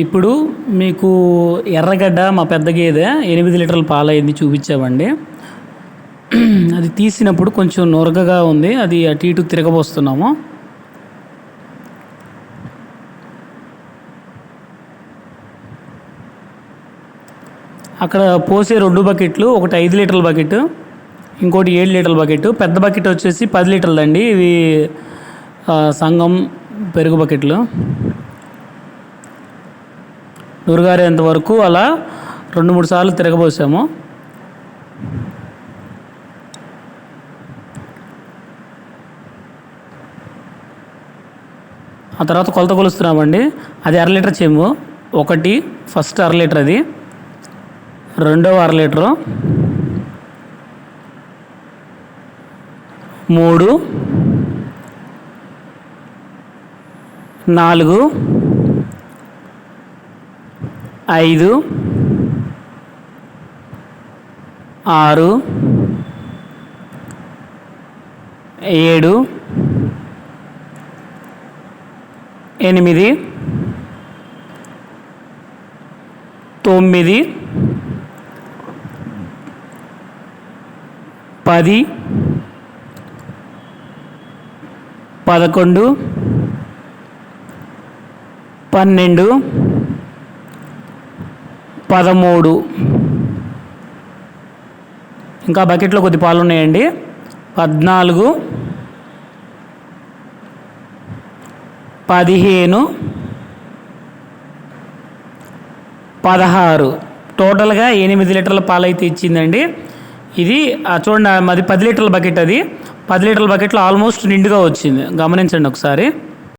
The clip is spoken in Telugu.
ఇప్పుడు మీకు ఎర్రగడ్డ మా పెద్ద గేదె ఎనిమిది లీటర్ల పాలైంది చూపించామండి. అది తీసినప్పుడు కొంచెం నొరగగా ఉంది అది అటు ఇటు తిరగబోస్తున్నాము. అక్కడ పోసే రెండు బకెట్లు ఒకటి ఐదు లీటర్ల బకెట్ ఇంకోటి ఏడు లీటర్ల బకెట్. పెద్ద బకెట్ వచ్చేసి పది లీటర్లండి ఇవి సంగం పెరుగు బకెట్లు. నూరుగారేంత వరకు అలా రెండు మూడు సార్లు తిరగబోసాము. ఆ తర్వాత కొలత కొలుస్తున్నామండి. అది అర లీటర్ చెమ్ము ఒకటి ఫస్ట్ అర లీటర్ అది. రెండవ అర లీటరు. మూడు నాలుగు ఐదు ఆరు ఏడు ఎనిమిది తొమ్మిది పది పదకొండు పన్నెండు పదమూడు. ఇంకా బకెట్లో కొద్ది పాలు ఉన్నాయండి పద్నాలుగు. పదిహేను. పదహారు. టోటల్గా ఎనిమిది లీటర్ల పాలు అయితే ఇచ్చిందండి. ఇది ఆ చూడండి అది మాది పది లీటర్ల బకెట్ అది. పది లీటర్ల బకెట్లో ఆల్మోస్ట్ నిండుగా వచ్చింది. గమనించండి ఒకసారి.